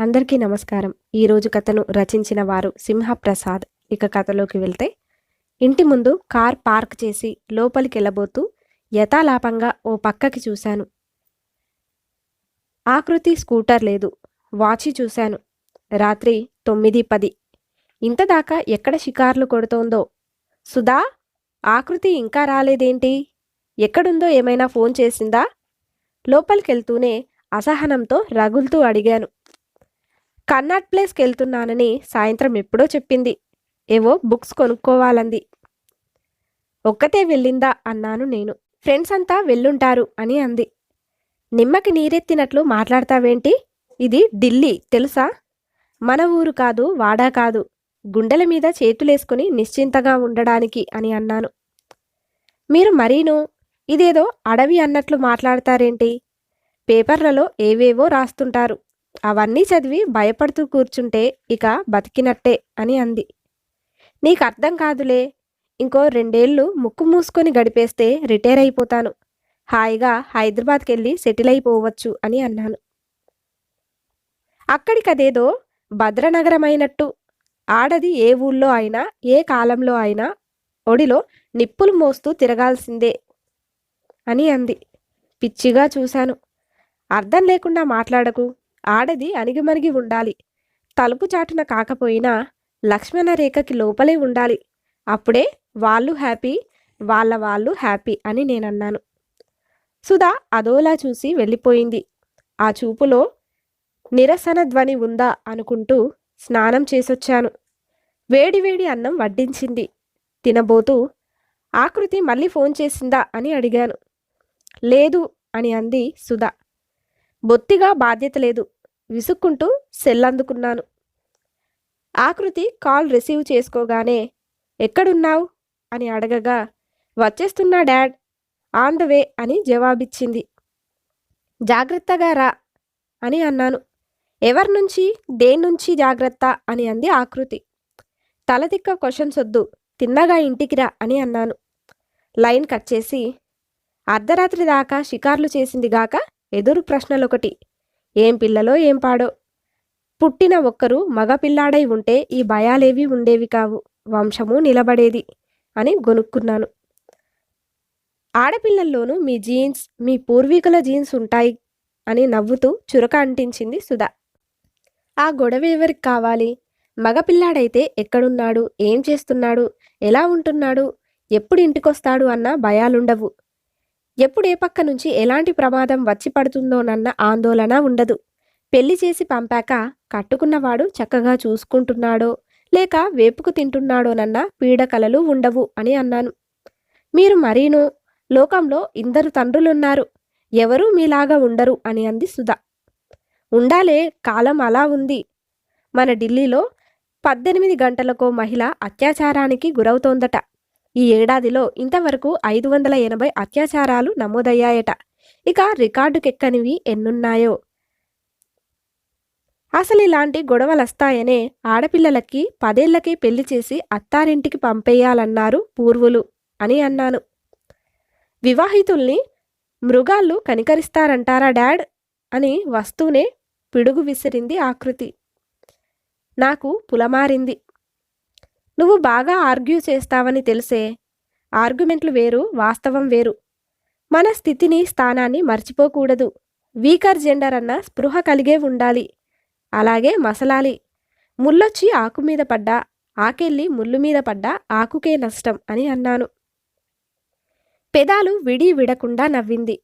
అందరికీ నమస్కారం. ఈరోజు కథను రచించిన వారు సింహప్రసాద్. ఇక కథలోకి వెళ్తే ఇంటి ముందు కార్ పార్క్ చేసి లోపలికి వెళ్ళబోతూ యథాలాపంగా ఓ పక్కకి చూశాను. ఆకృతి స్కూటర్ లేదు. వాచి చూశాను. రాత్రి తొమ్మిది పది. ఇంతదాకా ఎక్కడ షికార్లు కొడుతోందో? సుధా ఆకృతి ఇంకా రాలేదేంటి? ఎక్కడుందో ఏమైనా ఫోన్ చేసిందా? లోపలికెళ్తూనే అసహనంతో రగులుతూ అడిగాను. కన్నాట్ ప్లేస్కి వెళ్తున్నానని సాయంత్రం ఎప్పుడో చెప్పింది. ఏవో బుక్స్ కొనుక్కోవాలంది. ఒక్కతే వెళ్ళిందా అన్నాను నేను. ఫ్రెండ్స్ అంతా వెళ్ళుంటారు అని అంది. నిమ్మకి నీరెత్తినట్లు మాట్లాడతావేంటి? ఇది ఢిల్లీ తెలుసా? మన ఊరు కాదు వాడా కాదు. గుండెల మీద చేతులేసుకుని నిశ్చింతగా ఉండడానికి అని అన్నాను. మీరు మరీను? ఇదేదో అడవి అన్నట్లు మాట్లాడతారేంటి? పేపర్లలో ఏవేవో రాస్తుంటారు. అవన్నీ చదివి భయపడుతూ కూర్చుంటే ఇక బతికినట్టే అని అంది. నీకు అర్థం కాదులే. ఇంకో రెండేళ్ళు ముక్కు మూసుకొని గడిపేస్తే రిటైర్ అయిపోతాను. హాయిగా హైదరాబాద్కి వెళ్ళి సెటిల్ అయిపోవచ్చు అని అన్నాను. అక్కడికదేదో భద్రనగరమైనట్టు. ఆడది ఏ ఊళ్ళో అయినా ఏ కాలంలో అయినా ఒడిలో నిప్పులు మోస్తూ తిరగాల్సిందే అని అంది. పిచ్చిగా చూశాను. అర్థం లేకుండా మాట్లాడకు. ఆడది అణిగిమణిగి ఉండాలి. తలుపు చాటున కాకపోయినా లక్ష్మణ రేఖకి లోపలే ఉండాలి. అప్పుడే వాళ్ళు హ్యాపీ వాళ్ళ వాళ్ళు హ్యాపీ అని నేనన్నాను. సుధా అదోలా చూసి వెళ్ళిపోయింది. ఆ చూపులో నిరసన ధ్వని ఉందా అనుకుంటూ స్నానం చేసొచ్చాను. వేడివేడి అన్నం వడ్డించింది. తినబోతూ ఆకృతి మళ్ళీ ఫోన్ చేసిందా అని అడిగాను. లేదు అని అంది సుధా. బొత్తిగా బాధ్యత లేదు. విసుక్కుంటూ సెల్ అందుకున్నాను ఆకృతి కాల్ రిసీవ్ చేసుకోగానే ఎక్కడున్నావు? అని అడగగా వచ్చేస్తున్నా డాడ్. ఆన్ ద వే అని జవాబిచ్చింది. జాగ్రత్తగా రా అని అన్నాను. ఎవరి నుంచి? దేని నుంచి జాగ్రత్త? అని అంది ఆకృతి. తలదిక్క క్వశ్చన్స్ వద్దు. తిన్నగా ఇంటికి రా అని అన్నాను. లైన్ కట్ చేసి అర్ధరాత్రి దాకా షికార్లు చేసింది గాక ఎదురు ప్రశ్నలొకటి. ఏం పిల్లలో ఏం పాడో. పుట్టిన ఒక్కరు మగపిల్లాడై ఉంటే ఈ భయాలేవి ఉండేవి కావు. వంశము నిలబడేది అని గొనుక్కున్నాను. ఆడపిల్లల్లోనూ మీ జీన్స్ మీ పూర్వీకుల జీన్స్ ఉంటాయి అని నవ్వుతూ చురక అంటించింది సుధా. ఆ గొడవ ఎవరికి కావాలి? మగపిల్లాడైతే ఎక్కడున్నాడు? ఏం చేస్తున్నాడు? ఎలా ఉంటున్నాడు? ఎప్పుడు ఇంటికొస్తాడు అన్న భయాలుండవు. ఎప్పుడు ఏ పక్క నుంచి ఎలాంటి ప్రమాదం వచ్చి పడుతుందోనన్న ఆందోళన ఉండదు. పెళ్ళి చేసి పంపాక కట్టుకున్నవాడు చక్కగా చూసుకుంటున్నాడో లేక వేపుకు తింటున్నాడోనన్న పీడకలలు ఉండవు అని అన్నాను. మీరు మరీను? లోకంలో ఇందరు తండ్రులున్నారు. ఎవరూ మీలాగా ఉండరు అని అంది సుధా. ఉండాలే కాలం అలా ఉంది. మన ఢిల్లీలో పద్దెనిమిది గంటలకో మహిళ అత్యాచారానికి గురవుతోందట. ఈ ఏడాదిలో ఇంతవరకు ఐదు వందల ఎనభై అత్యాచారాలు నమోదయ్యాయట. ఇక రికార్డుకెక్కనివి ఎన్నున్నాయో? అసలు ఇలాంటి గొడవలస్తాయనే ఆడపిల్లలకి పదేళ్ళకే పెళ్ళి చేసి అత్తారింటికి పంపేయాలన్నారు పూర్వులు అని అన్నాను. వివాహితుల్ని మృగాళ్ళు కనికరిస్తారంటారా డాడ్? అని వస్తూనే పిడుగు విసిరింది ఆకృతి. నాకు పులమారింది. నువ్వు బాగా ఆర్గ్యూ చేస్తావని తెలిసే. ఆర్గ్యుమెంట్లు వేరు వాస్తవం వేరు. మన స్థితిని స్థానాన్ని మర్చిపోకూడదు. వీకర్ జెండర్ అన్న స్పృహ కలిగే ఉండాలి. అలాగే మసలాలి. ముల్లొచ్చి ఆకు మీద పడ్డా ఆకెళ్ళి ముళ్ళు మీద పడ్డా ఆకుకే నష్టం అని అన్నాను. పెదాలు విడి విడకుండా నవ్వింది.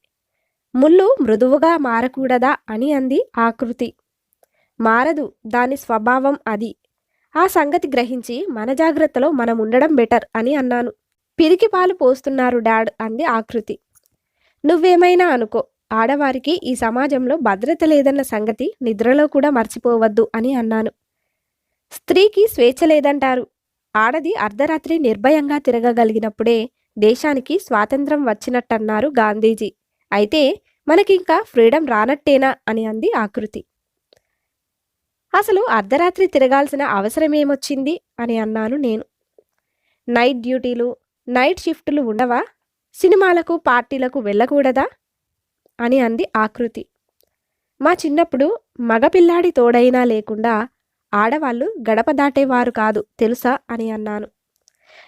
ముళ్ళు మృదువుగా మారకూడదా అని అంది ఆకృతి మారదు దాని స్వభావం అది. ఆ సంగతి గ్రహించి మన జాగ్రత్తలో మనం ఉండడం బెటర్ అని అన్నాను. పిరికి పాలు పోస్తున్నారు డాడ్ అంది ఆకృతి. నువ్వేమైనా అనుకో ఆడవారికి ఈ సమాజంలో భద్రత లేదన్న సంగతి నిద్రలో కూడా మర్చిపోవద్దు అని అన్నాను. స్త్రీకి స్వేచ్ఛ లేదంటారు. ఆడది అర్ధరాత్రి నిర్భయంగా తిరగగలిగినప్పుడే దేశానికి స్వాతంత్రం వచ్చినట్టన్నారు గాంధీజీ. అయితే మనకింకా ఫ్రీడమ్ రానట్టేనా అని అంది ఆకృతి. అసలు అర్ధరాత్రి తిరగాల్సిన అవసరమేమొచ్చింది? అని అన్నాను నేను. నైట్ డ్యూటీలు నైట్ షిఫ్టులు ఉండవా? సినిమాలకు పార్టీలకు వెళ్ళకూడదా? అని అంది ఆకృతి. మా చిన్నప్పుడు మగపిల్లాడి తోడైనా లేకుండా ఆడవాళ్ళు గడప దాటేవారు కాదు తెలుసా? అని అన్నాను.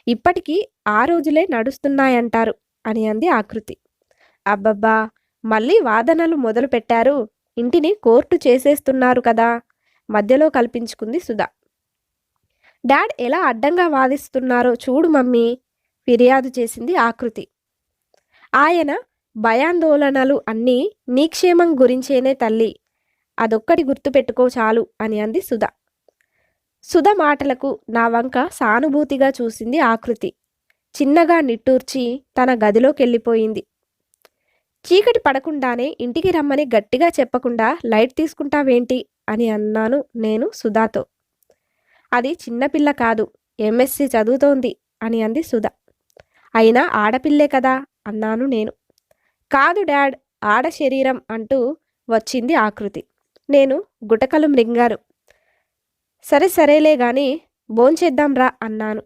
ఇప్పటికీ ఆ రోజులే నడుస్తున్నాయంటారు అని అంది ఆకృతి. అబ్బబ్బా! మళ్ళీ వాదనలు మొదలు పెట్టారు ఇంటిని కోర్టు చేసేస్తున్నారు కదా! మధ్యలో కల్పించుకుంది సుధా. డాడ్ ఎలా అడ్డంగా వాదిస్తున్నారో చూడు మమ్మీ ఫిర్యాదు చేసింది ఆకృతి ఆయన భయాందోళనలు అన్నీ నీ క్షేమం గురించేనే తల్లి. అదొక్కటి గుర్తుపెట్టుకో చాలు అని అంది సుధ. సుధ మాటలకు నా వంక సానుభూతిగా చూసింది ఆకృతి చిన్నగా నిట్టూర్చి తన గదిలోకెళ్ళిపోయింది. చీకటి పడకుండానే ఇంటికి రమ్మని గట్టిగా చెప్పకుండా లైట్ తీసుకుంటావేంటి? అని అన్నాను నేను సుధాతో. అది చిన్నపిల్ల కాదు ఎంఎస్సి చదువుతోంది అని అంది సుధ. అయినా ఆడపిల్లే కదా అన్నాను నేను. కాదు డాడ్ ఆడ శరీరం అంటూ వచ్చింది ఆకృతి నేను గుటకలు మృంగారు సరే సరేలే గాని భోంచేద్దాం రా అన్నాను.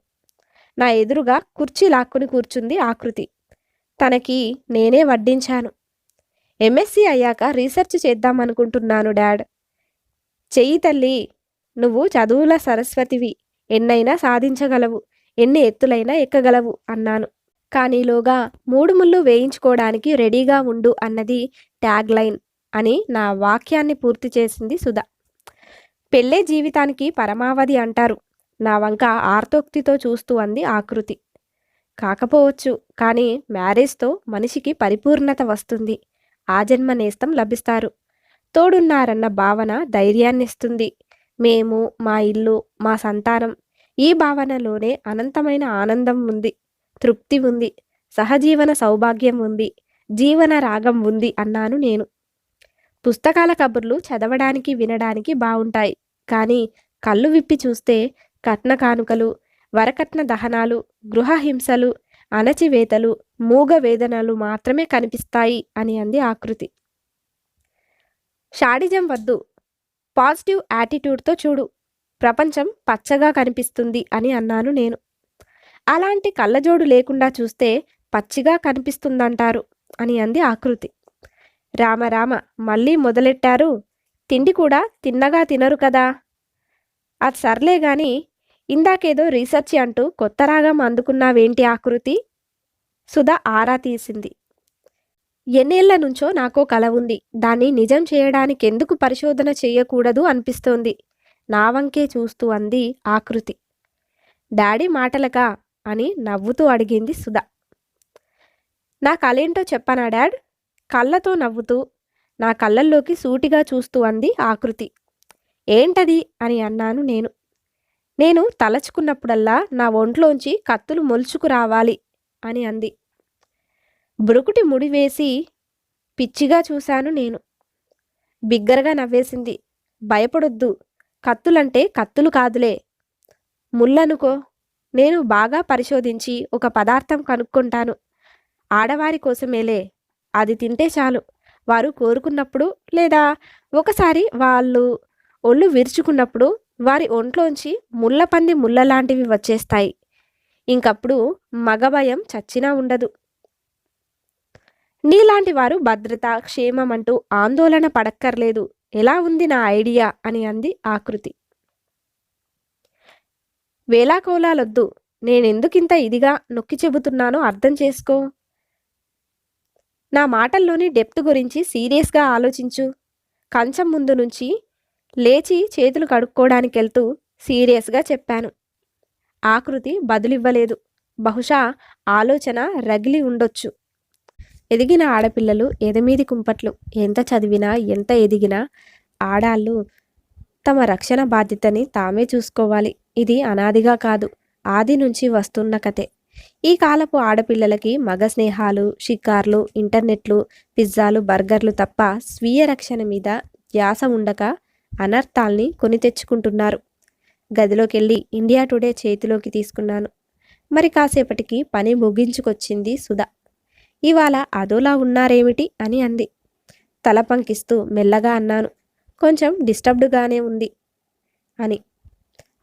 నా ఎదురుగా కుర్చీ లాక్కుని కూర్చుంది ఆకృతి తనకి నేనే వడ్డించాను. ఎంఎస్సి అయ్యాక రీసెర్చ్ చేద్దామనుకుంటున్నాను డాడ్. చెయ్యి తల్లి నువ్వు చదువుల సరస్వతివి ఎన్నైనా సాధించగలవు ఎన్ని ఎత్తులైనా ఎక్కగలవు అన్నాను. కానీలోగా మూడు ముళ్ళు వేయించుకోవడానికి రెడీగా ఉండు అన్నది ట్యాగ్ లైన్ అని నా వాక్యాన్ని పూర్తి చేసింది సుధా. పెళ్ళే జీవితానికి పరమావధి అంటారు. నా వంక ఆర్తోక్తితో చూస్తూ అంది ఆకృతి కాకపోవచ్చు కానీ మ్యారేజ్తో మనిషికి పరిపూర్ణత వస్తుంది. ఆ జన్మ నేస్తం లభిస్తారు. తోడున్నారన్న భావన ధైర్యాన్నిస్తుంది. మేము మా ఇల్లు మా సంతానం ఈ భావనలోనే అనంతమైన ఆనందం ఉంది తృప్తి ఉంది సహజీవన సౌభాగ్యం ఉంది జీవన రాగం ఉంది అన్నాను నేను. పుస్తకాల కబుర్లు చదవడానికి వినడానికి బాగుంటాయి కానీ కళ్ళు విప్పి చూస్తే కట్న కానుకలు వరకట్న దహనాలు గృహహింసలు అణచివేతలు మూగ వేదనలు మాత్రమే కనిపిస్తాయి అని అంది ఆకృతి. షాడిజం వద్దు. పాజిటివ్ యాటిట్యూడ్తో చూడు. ప్రపంచం పచ్చగా కనిపిస్తుంది అని అన్నాను నేను. అలాంటి కళ్ళజోడు లేకుండా చూస్తే పచ్చిగా కనిపిస్తుందంటారు అని అంది ఆకృతి రామ రామ మళ్ళీ మొదలెట్టారు? తిండి కూడా తిన్నగా తినరు కదా? అది సర్లే గాని ఇందాకేదో రీసెర్చ్ అంటూ కొత్త రాగం అందుకున్నావేంటి ఆకృతి సుధా ఆరా తీసింది. ఎన్నేళ్ళ నుంచో నాకో కల ఉంది. దాన్ని నిజం చేయడానికి ఎందుకు పరిశోధన చేయకూడదు అనిపిస్తోంది. నా వంకే చూస్తూ అంది ఆకృతి డాడీ మాటలకా? అని నవ్వుతూ అడిగింది సుధా. నా కలేంటో చెప్పనా డాడ్? కళ్ళతో నవ్వుతూ నా కళ్ళల్లోకి సూటిగా చూస్తూ అంది ఆకృతి ఏంటది? అని అన్నాను నేను. నేను తలచుకున్నప్పుడల్లా నా ఒంట్లోంచి కత్తులు మొలుచుకు రావాలి అని అంది. బ్రుకుటి ముడివేసి పిచ్చిగా చూశాను నేను. బిగ్గరగా నవ్వేసింది. భయపడొద్దు. కత్తులంటే కత్తులు కాదులే. ముళ్ళనుకో. నేను బాగా పరిశోధించి ఒక పదార్థం కనుక్కుంటాను. ఆడవారి కోసమేలే. అది తింటే చాలు. వారు కోరుకున్నప్పుడు లేదా ఒకసారి వాళ్ళు ఒళ్ళు విరుచుకున్నప్పుడు వారి ఒంట్లోంచి ముళ్ళపంది ముళ్ళలాంటివి వచ్చేస్తాయి. ఇంకప్పుడు మగభయం చచ్చినా ఉండదు. నీలాంటి వారు భద్రత క్షేమం అంటూ ఆందోళన పడక్కర్లేదు. ఎలా ఉంది నా ఐడియా? అని అంది ఆకృతి వేలాకోలాలొద్దు నేనెందుకింత ఇదిగా నొక్కి చెబుతున్నానో అర్థం చేసుకో. నా మాటల్లోని డెప్త్ గురించి సీరియస్గా ఆలోచించు. కంచం ముందు నుంచి లేచి చేతులు కడుక్కోవడానికి వెళ్తూ సీరియస్గా చెప్పాను. ఆకృతి బదులివ్వలేదు. బహుశా ఆలోచన రగిలి ఉండొచ్చు. ఎదిగిన ఆడపిల్లలు ఎదమీది కుంపట్లు ఎంత చదివినా ఎంత ఎదిగినా ఆడాళ్ళు తమ రక్షణ బాధ్యతని తామే చూసుకోవాలి. ఇది అనాదిగా కాదు ఆది నుంచి వస్తున్న కథే. ఈ కాలపు ఆడపిల్లలకి మగ స్నేహాలు షికార్లు ఇంటర్నెట్లు పిజ్జాలు బర్గర్లు తప్ప స్వీయ రక్షణ మీద ధ్యాస ఉండక అనర్థాల్ని కొని తెచ్చుకుంటున్నారు. గదిలోకెళ్ళి ఇండియా టుడే చేతిలోకి తీసుకున్నాను. మరి కాసేపటికి పని ముగించుకొచ్చింది సుధా. ఇవాళ అదోలా ఉన్నారేమిటి అని అంది. తల పంకిస్తూ మెల్లగా అన్నాను కొంచెం డిస్టర్బ్డ్గానే ఉంది అని.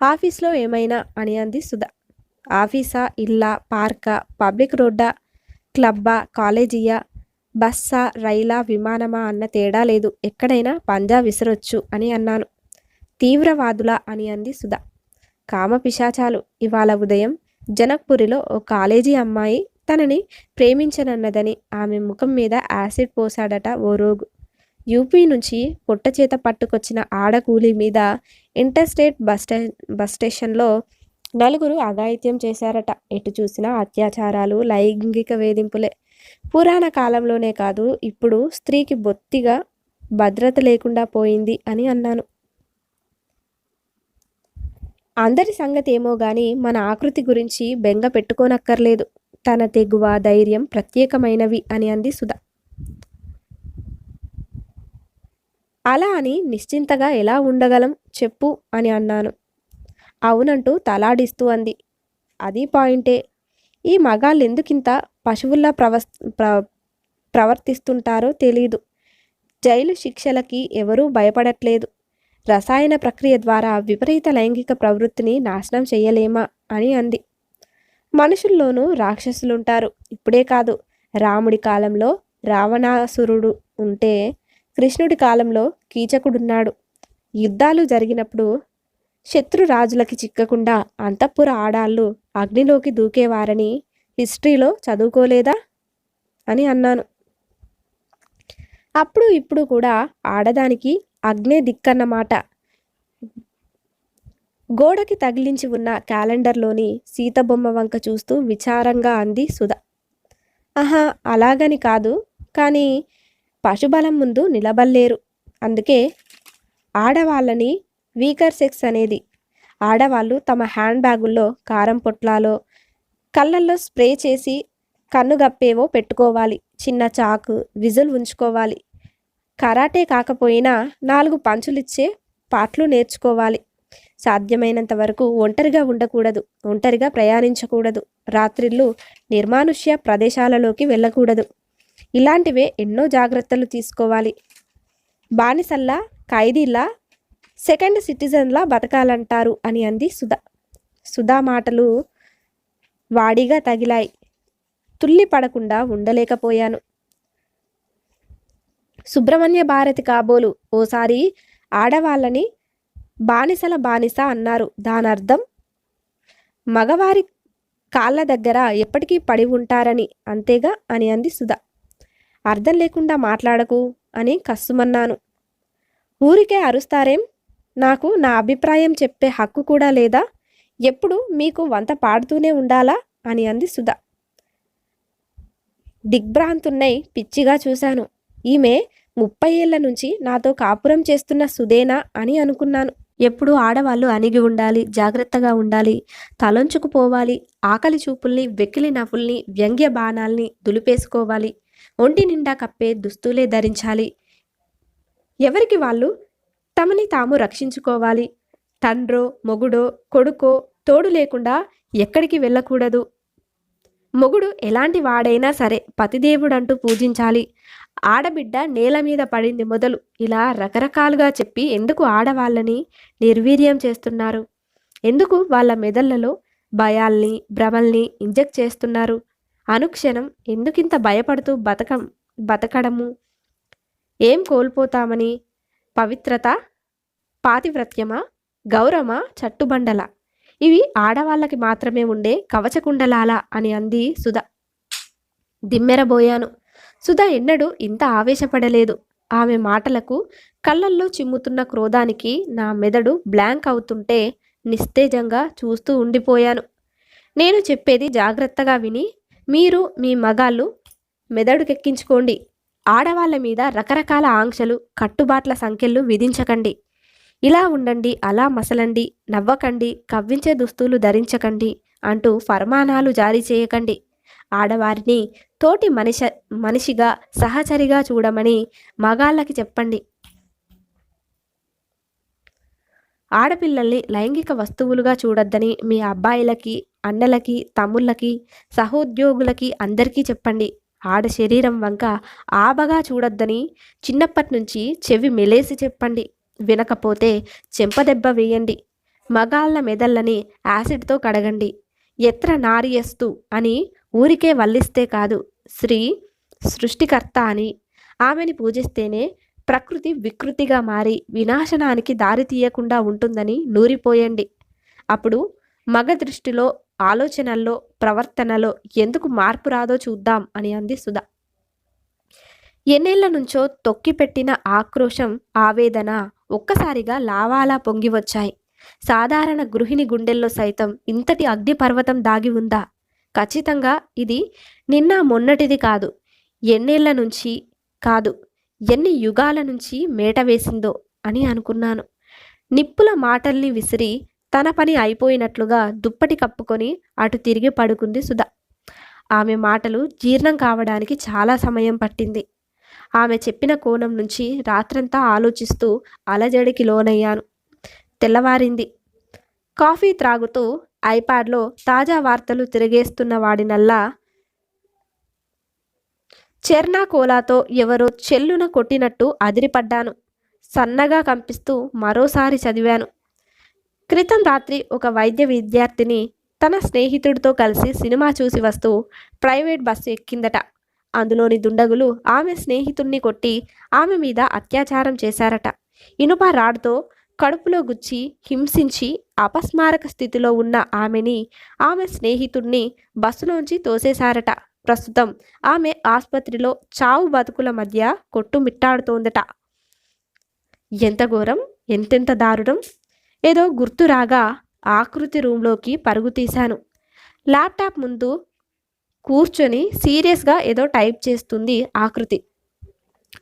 ఆఫీస్లో ఏమైనా అని అంది సుధా. ఆఫీసా ఇల్లా పార్కా పబ్లిక్ రోడ్డా క్లబ్బా కాలేజీయా బస్సా రైలా విమానమా అన్న తేడా లేదు. ఎక్కడైనా పంజా విసరొచ్చు అని అన్నాను. తీవ్రవాదుల అని అంది సుధా. కామపిశాచాలు. ఇవాళ ఉదయం జనక్పురిలో ఓ కాలేజీ అమ్మాయి తనని ప్రేమించనన్నదని ఆమె ముఖం మీద యాసిడ్ పోసాడట ఓ రోగు. యూపీ నుంచి పొట్ట చేత పట్టుకొచ్చిన ఆడకూలి మీద ఇంటర్స్టేట్ బస్ స్టే బస్ స్టేషన్లో నలుగురు అఘాయిత్యం చేశారట. ఎటు చూసినా అత్యాచారాలు లైంగిక వేధింపులే. పురాణ కాలంలోనే కాదు ఇప్పుడు స్త్రీకి బొత్తిగా భద్రత లేకుండా పోయింది అని అన్నాను. అందరి సంగతి ఏమో గాని మన ఆకృతి గురించి బెంగ పెట్టుకోనక్కర్లేదు. తన తెగువ ధైర్యం ప్రత్యేకమైనవి అని అంది సుధ. అలా అని నిశ్చింతగా ఎలా ఉండగలం చెప్పు అని అన్నాను. అవునంటూ తలాడిస్తూ అంది. అది పాయింటే ఈ మగాళ్ళు ఎందుకింత పశువుల్లా ప్రవస్ ప్ర ప్రవర్తిస్తుంటారో తెలీదు. జైలు శిక్షలకి ఎవరూ భయపడట్లేదు. రసాయన ప్రక్రియ ద్వారా విపరీత లైంగిక ప్రవృత్తిని నాశనం చేయలేమా అని అంది. మనుషుల్లోనూ రాక్షసులుంటారు. ఇప్పుడే కాదు రాముడి కాలంలో రావణాసురుడు ఉంటే కృష్ణుడి కాలంలో కీచకుడున్నాడు. యుద్ధాలు జరిగినప్పుడు శత్రు రాజులకి చిక్కకుండా అంతఃపుర ఆడాళ్ళు అగ్నిలోకి దూకేవారని హిస్టరీలో చదువుకోలేదా? అని అన్నాను. అప్పుడు ఇప్పుడు కూడా ఆడదానికి అగ్నే దిక్కన్నమాట. గోడకి తగిలించి ఉన్న క్యాలెండర్లోని సీతబొమ్మ వంక చూస్తూ విచారంగా అంది సుధ. ఆహా అలాగని కాదు కానీ పశుబలం ముందు నిలబల్లేరు అందుకే ఆడవాళ్ళని వీకర్ సెక్స్ అనేది. ఆడవాళ్ళు తమ హ్యాండ్ బ్యాగుల్లో కారం పొట్లాలో కళ్ళల్లో స్ప్రే చేసి కన్నుగప్పేవో పెట్టుకోవాలి చిన్న చాకు విజిల్ ఉంచుకోవాలి. కరాటే కాకపోయినా నాలుగు పంచులిచ్చే పాటలు నేర్చుకోవాలి. సాధ్యమైనంత వరకు ఒంటరిగా ఉండకూడదు ఒంటరిగా ప్రయాణించకూడదు. రాత్రిళ్ళు నిర్మానుష్య ప్రదేశాలలోకి వెళ్ళకూడదు. ఇలాంటివే ఎన్నో జాగ్రత్తలు తీసుకోవాలి. బానిసల్లా ఖైదీలా సెకండ్ సిటిజన్లా బతకాలంటారు అని అంది సుధా. సుధా మాటలు వాడిగా తగిలాయి. తుల్లి పడకుండా ఉండలేకపోయాను. సుబ్రహ్మణ్య భారతి కాబోలు ఓసారి ఆడవాళ్ళని బానిసల బానిస అన్నారు. దానర్థం? మగవారి కాళ్ళ దగ్గర ఎప్పటికీ పడి ఉంటారని అంతేగా? అని అంది సుధ. అర్థం లేకుండా మాట్లాడకు అని కస్సుమన్నాను ఊరికే అరుస్తారేం? నాకు నా అభిప్రాయం చెప్పే హక్కు కూడా లేదా? ఎప్పుడు మీకు వంత పాడుతూనే ఉండాలా? అని అంది సుధ. దిగ్భ్రాంతున్నై పిచ్చిగా చూశాను. ఈమె ముప్పై ఏళ్ళ నుంచి నాతో కాపురం చేస్తున్న సుదేనా అని అనుకున్నాను. ఎప్పుడు ఆడవాళ్ళు అణిగి ఉండాలి జాగ్రత్తగా ఉండాలి తలొంచుకుపోవాలి ఆకలి చూపుల్ని వెకిలి నవ్వుల్ని వ్యంగ్య బాణాల్ని దులిపేసుకోవాలి ఒంటి నిండా కప్పే దుస్తులే ధరించాలి. ఎవరికి వాళ్ళు? తమని తాము రక్షించుకోవాలి. తండ్రో మొగుడో కొడుకో తోడు లేకుండా ఎక్కడికి వెళ్ళకూడదు. మొగుడు ఎలాంటి వాడైనా సరే పతిదేవుడంటూ పూజించాలి. ఆడబిడ్డ నేల మీద పడింది మొదలు ఇలా రకరకాలుగా చెప్పి ఎందుకు ఆడవాళ్ళని నిర్వీర్యం చేస్తున్నారు? ఎందుకు వాళ్ళ మెదళ్ళలో భయాల్ని భ్రమల్ని ఇంజెక్ట్ చేస్తున్నారు? అనుక్షణం ఎందుకింత భయపడుతూ బతకం బతకడము? ఏం కోల్పోతామని? పవిత్రత పాతివ్రత్యమా? గౌరవ చట్టుబండల? ఇవి ఆడవాళ్ళకి మాత్రమే ఉండే కవచకుండలాల అని అంది సుధ. దిమ్మెరబోయాను. సుధ ఎన్నడూ ఇంత ఆవేశపడలేదు. ఆమె మాటలకు కళ్ళల్లో చిమ్ముతున్న క్రోధానికి నా మెదడు బ్లాంక్ అవుతుంటే నిస్తేజంగా చూస్తూ ఉండిపోయాను. నేను చెప్పేది జాగ్రత్తగా విని మీరు మీ మగాళ్ళు మెదడుకెక్కించుకోండి. ఆడవాళ్ళ మీద రకరకాల ఆంక్షలు కట్టుబాట్ల సంఖ్యలు విధించకండి. ఇలా ఉండండి అలా మసలండి నవ్వకండి కవ్వించే దుస్తులు ధరించకండి అంటూ ఫర్మానాలు జారీ చేయకండి. ఆడవారిని తోటి మనిష మనిషిగా సహచరిగా చూడమని మగాళ్ళకి చెప్పండి. ఆడపిల్లల్ని లైంగిక వస్తువులుగా చూడొద్దని మీ అబ్బాయిలకి అన్నలకి తమ్ముళ్ళకి సహోద్యోగులకి అందరికీ చెప్పండి. ఆడ శరీరం వంక ఆబగా చూడొద్దని చిన్నప్పటి నుంచి చెవి మెలేసి చెప్పండి. వినకపోతే చెంపదెబ్బ వేయండి. మగాళ్ళ మెదళ్ళని యాసిడ్తో కడగండి. ఎత్ర నారియస్తు అని ఊరికే వల్లిస్తే కాదు. శ్రీ సృష్టికర్త అని ఆమెని పూజిస్తేనే ప్రకృతి వికృతిగా మారి వినాశనానికి దారి తీయకుండా ఉంటుందని నూరిపోయండి. అప్పుడు మగ దృష్టిలో ఆలోచనల్లో ప్రవర్తనలో ఎందుకు మార్పు రాదో చూద్దాం అని అంది సుధా. ఎన్నేళ్ళ నుంచో తొక్కిపెట్టిన ఆక్రోశం ఆవేదన ఒక్కసారిగా లావాలా పొంగి వచ్చాయి. సాధారణ గృహిణి గుండెల్లో సైతం ఇంతటి అగ్నిపర్వతం దాగి ఉందా? ఖచ్చితంగా ఇది నిన్న మొన్నటిది కాదు. ఎన్నేళ్ళ నుంచి కాదు. ఎన్ని యుగాల నుంచి మేట వేసిందో అని అనుకున్నాను. నిప్పుల మాటల్ని విసిరి తన పని అయిపోయినట్లుగా దుప్పటి కప్పుకొని అటు తిరిగి పడుకుంది సుధ. ఆమె మాటలు జీర్ణం కావడానికి చాలా సమయం పట్టింది. ఆమె చెప్పిన కోణం నుంచి రాత్రంతా ఆలోచిస్తూ అలజడికి లోనయ్యాను. తెల్లవారింది. కాఫీ త్రాగుతూ ఐప్యాడ్లో తాజా వార్తలు తిరిగేస్తున్న వాడినల్లా చెర్నాకోలాతో ఎవరో చెల్లున కొట్టినట్టు అదిరిపడ్డాను. సన్నగా కంపిస్తూ మరోసారి చదివాను. క్రితం రాత్రి ఒక వైద్య విద్యార్థిని తన స్నేహితుడితో కలిసి సినిమా చూసి వస్తూ ప్రైవేట్ బస్సు ఎక్కిందట. అందులోని దుండగులు ఆమె స్నేహితుణ్ణి కొట్టి ఆమె మీద అత్యాచారం చేశారట. ఇనుప రాడ్తో కడుపులో గుచ్చి హింసించి అపస్మారక స్థితిలో ఉన్న ఆమెని ఆమె స్నేహితుణ్ణి బస్సులోంచి తోసేశారట. ప్రస్తుతం ఆమె ఆసుపత్రిలో చావు బతుకుల మధ్య కొట్టుమిట్టాడుతోందట ఎంత ఘోరం ఎంతెంత దారుణం? ఏదో గుర్తురాగా ఆకృతి రూంలోకి పరుగు తీశాను. ల్యాప్టాప్ ముందు కూర్చొని సీరియస్గా ఏదో టైప్ చేస్తుంది ఆకృతి.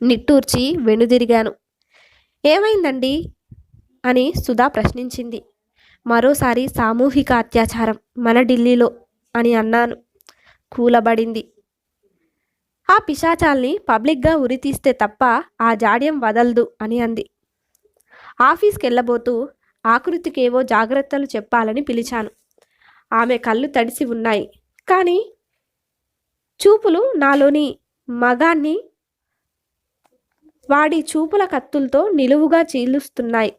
నిట్టూర్చి వెనుదిరిగాను. ఏమైందండి? అని సుధా ప్రశ్నించింది. మరోసారి సామూహిక అత్యాచారం మన ఢిల్లీలో అని అన్నాను. కూలబడింది. ఆ పిశాచాల్ని పబ్లిక్గా ఉరితీస్తే తప్ప ఆ జాడ్యం వదలదు అని అంది. ఆఫీస్కి వెళ్ళబోతూ ఆకృతికేవో జాగ్రత్తలు చెప్పాలని పిలిచాను. ఆమె కళ్ళు తడిసి ఉన్నాయి. కానీ చూపులు నాలోని మగాన్ని వాడి చూపుల కత్తులతో నిలువుగా చీలుస్తున్నాయి.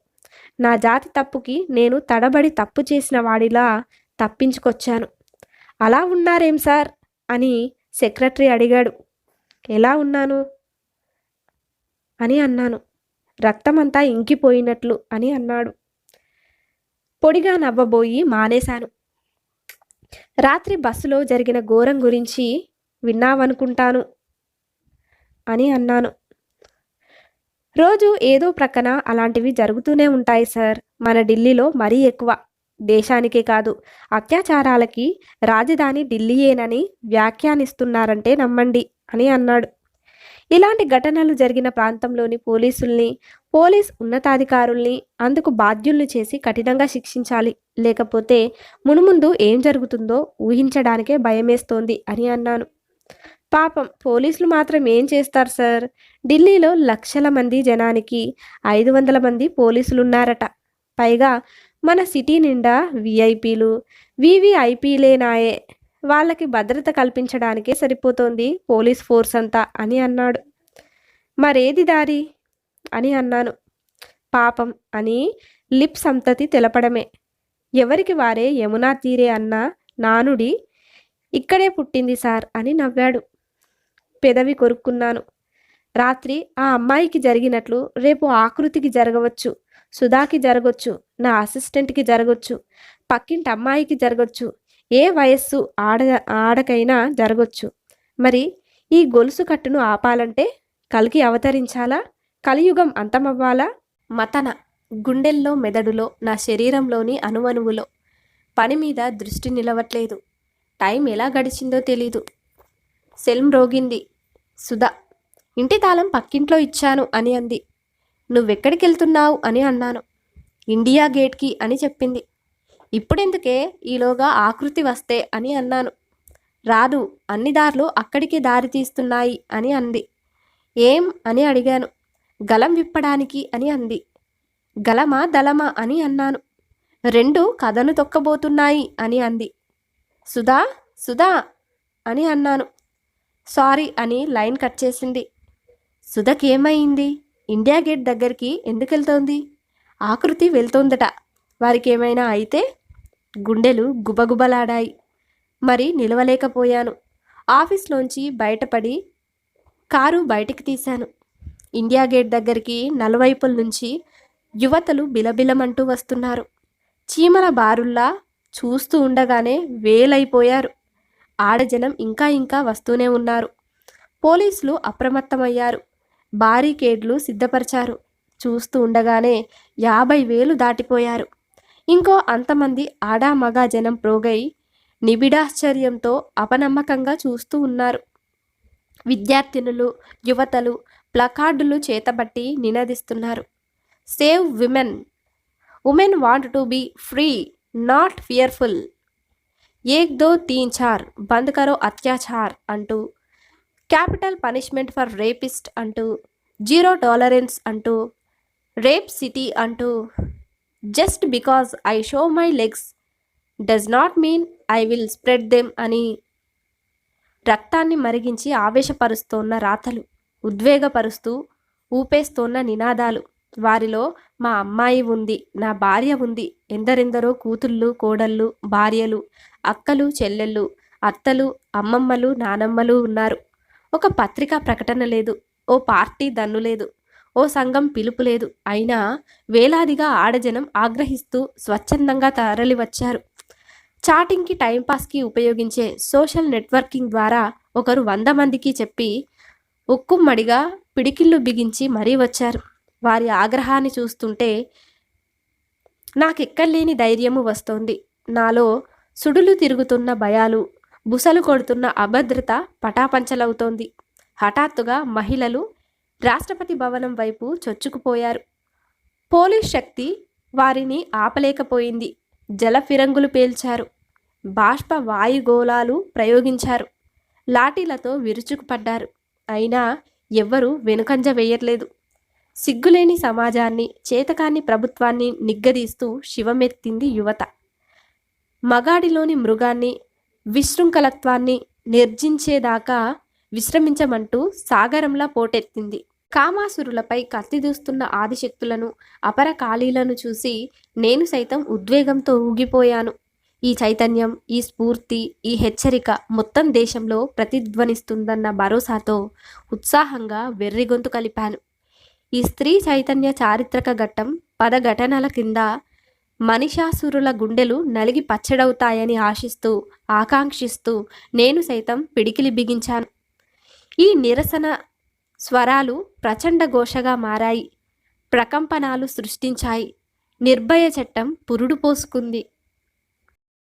నా జాతి తప్పుకి నేను తడబడి తప్పు చేసిన వాడిలా తప్పించుకొచ్చాను. అలా ఉన్నారేం సార్? అని సెక్రటరీ అడిగాడు. ఎలా ఉన్నాను? అని అన్నాను. రక్తమంతా ఇంకిపోయినట్లు అని అన్నాడు. పొడిగా నవ్వబోయి మానేశాను. రాత్రి బస్సులో జరిగిన ఘోరం గురించి విన్నావనుకుంటాను అని అన్నాను. రోజు ఏదో ప్రక్కన అలాంటివి జరుగుతూనే ఉంటాయి సార్. మన ఢిల్లీలో మరీ ఎక్కువ. దేశానికే కాదు అత్యాచారాలకి రాజధాని ఢిల్లీయేనని వ్యాఖ్యానిస్తున్నారంటే నమ్మండి అని అన్నాడు. ఇలాంటి ఘటనలు జరిగిన ప్రాంతంలోని పోలీసుల్ని పోలీస్ ఉన్నతాధికారుల్ని అందుకు బాధ్యుల్ని చేసి కఠినంగా శిక్షించాలి. లేకపోతే మునుముందు ఏం జరుగుతుందో ఊహించడానికే భయమేస్తోంది అని అన్నాను. పాపం పోలీసులు మాత్రం ఏం చేస్తారు సార్? ఢిల్లీలో లక్షల మంది జనానికి ఐదు వందల మంది పోలీసులు ఉన్నారట పైగా మన సిటీ నిండా విఐపీలు వివిఐపీలేనాయే. వాళ్ళకి భద్రత కల్పించడానికే సరిపోతోంది పోలీస్ ఫోర్స్ అంతా అని అన్నాడు. మరేది దారి? అని అన్నాను. పాపం అని లిప్ సంతతి తెలపడమే. ఎవరికి వారే యమునా తీరే అన్న నానుడి ఇక్కడే పుట్టింది సార్ అని నవ్వాడు. పెదవి కొరుక్కున్నాను. రాత్రి ఆ అమ్మాయికి జరిగినట్లు రేపు ఆకృతికి జరగవచ్చు సుధాకి జరగొచ్చు నా అసిస్టెంట్కి జరగొచ్చు పక్కింటి అమ్మాయికి జరగొచ్చు ఏ వయస్సు ఆడ ఆడకైనా జరగొచ్చు. మరి ఈ గొలుసు కట్టును ఆపాలంటే కలికి అవతరించాలా? కలియుగం అంతమవ్వాలా? మతన గుండెల్లో మెదడులో నా శరీరంలోని అణువణువులో పని మీద దృష్టి నిలవట్లేదు. టైం ఎలా గడిచిందో తెలీదు. సెల్మ్ రోగింది. సుధా ఇంటి తాళం పక్కింట్లో ఇచ్చాను అని అంది. నువ్వెక్కడికి వెళ్తున్నావు అని అన్నాను. ఇండియా గేట్కి అని చెప్పింది. ఇప్పుడెందుకే ఈలోగా ఆకృతి వస్తే అని అన్నాను. రాదు అన్ని దారులు అక్కడికి దారి తీస్తున్నాయి అని అంది. ఏం అని అడిగాను. గలం విప్పడానికి అని అంది. గలమా దళమా అని అన్నాను. రెండు కథను తొక్కబోతున్నాయి అని అంది. సుధా సుధా అని అన్నాను. సారీ అని లైన్ కట్ చేసింది. సుధకి ఏమైంది ఇండియా గేట్ దగ్గరికి ఎందుకు వెళ్తోంది ఆకృతి వెళ్తోందట. వారికి ఏమైనా అయితే గుండెలు గుబగుబలాడాయి. మరి నిలవలేకపోయాను. ఆఫీస్లోంచి బయటపడి కారు బయటికి తీశాను. ఇండియా గేట్ దగ్గరికి నలువైపుల నుంచి యువతలు బిలబిలమంటూ వస్తున్నారు. చీమల బారుల్లా చూస్తూ ఉండగానే వేలైపోయారు. ఆడజనం ఇంకా ఇంకా వస్తూనే ఉన్నారు. పోలీసులు అప్రమత్తమయ్యారు. బారికేడ్లు సిద్ధపరిచారు. చూస్తూ ఉండగానే యాభై వేలు దాటిపోయారు. ఇంకో అంతమంది ఆడా మగ జనం ప్రోగై నిబిడాశ్చర్యంతో అపనమ్మకంగా చూస్తూ ఉన్నారు. విద్యార్థినులు యువతలు ప్లకార్డులు చేతబట్టి నినదిస్తున్నారు. Save women. Women want to be free. Not fearful. ఏక్ దో తీన్ చార్ బంద్ కరో అత్యాచార్ అంటూ క్యాపిటల్ పనిష్మెంట్ ఫర్ రేపిస్ట్ అంటూ జీరో టాలరెన్స్ అంటూ రేప్ సిటీ అంటూ just because I show my legs does not mean I will spread them అని రక్తాన్ని మరిగించి ఆవేశపరుస్తోన్న రాతలు ఉద్వేగపరుస్తూ ఊపేస్తోన్న నినాదాలు. వారిలో మా అమ్మాయి ఉంది నా భార్య ఉంది. ఎందరెందరో కూతుళ్ళు కోడళ్ళు భార్యలు అక్కలు చెల్లెళ్ళు అత్తలు అమ్మమ్మలు నానమ్మలు ఉన్నారు. ఒక పత్రికా ప్రకటన లేదు ఓ పార్టీ దన్ను లేదు ఓ సంఘం పిలుపు లేదు. అయినా వేలాదిగా ఆడజనం ఆగ్రహిస్తూ స్వచ్ఛందంగా తరలి వచ్చారు. చాటింగ్కి టైంపాస్కి ఉపయోగించే సోషల్ నెట్వర్కింగ్ ద్వారా ఒకరు వంద మందికి చెప్పి ఉక్కుమ్మడిగా పిడికిళ్ళు బిగించి మరీ వచ్చారు. వారి ఆగ్రహాన్ని చూస్తుంటే నాకెక్కలేని ధైర్యము వస్తోంది. నాలో సుడులు తిరుగుతున్న భయాలు బుసలు కొడుతున్న అభద్రత పటాపంచలవుతోంది. హఠాత్తుగా మహిళలు రాష్ట్రపతి భవనం వైపు చొచ్చుకుపోయారు. పోలీస్ శక్తి వారిని ఆపలేకపోయింది. జల ఫిరంగులు పేల్చారు. బాష్ప వాయుగోళాలు ప్రయోగించారు. లాఠీలతో విరుచుకుపడ్డారు. అయినా ఎవ్వరూ వెనుకంజ వేయట్లేదు. సిగ్గులేని సమాజాన్ని చేతకాన్ని ప్రభుత్వాన్ని నిగ్గదీస్తూ శివమెత్తింది యువత. మగాడిలోని మృగాన్ని విశృంఖలత్వాన్ని నిర్జించేదాకా విశ్రమించమంటూ సాగరంలా పోటెత్తింది. కామాసురులపై కత్తిదూస్తున్న ఆదిశక్తులను అపర ఖాళీలను చూసి నేను సైతం ఉద్వేగంతో ఊగిపోయాను. ఈ చైతన్యం ఈ స్ఫూర్తి ఈ హెచ్చరిక మొత్తం దేశంలో ప్రతిధ్వనిస్తుందన్న భరోసాతో ఉత్సాహంగా వెర్రిగొంతు కలిపాను. ఈ స్త్రీ చైతన్య చారిత్రక ఘట్టం పద ఘటనల కింద మనిషాసురుల గుండెలు నలిగి పచ్చడవుతాయని ఆశిస్తూ ఆకాంక్షిస్తూ నేను సైతం పిడికిలి బిగించాను. ఈ నిరసన స్వరాలు ప్రచండ ఘోషగా మారాయి ప్రకంపనాలు సృష్టించాయి. నిర్భయ చట్టం పురుడు పోసుకుంది.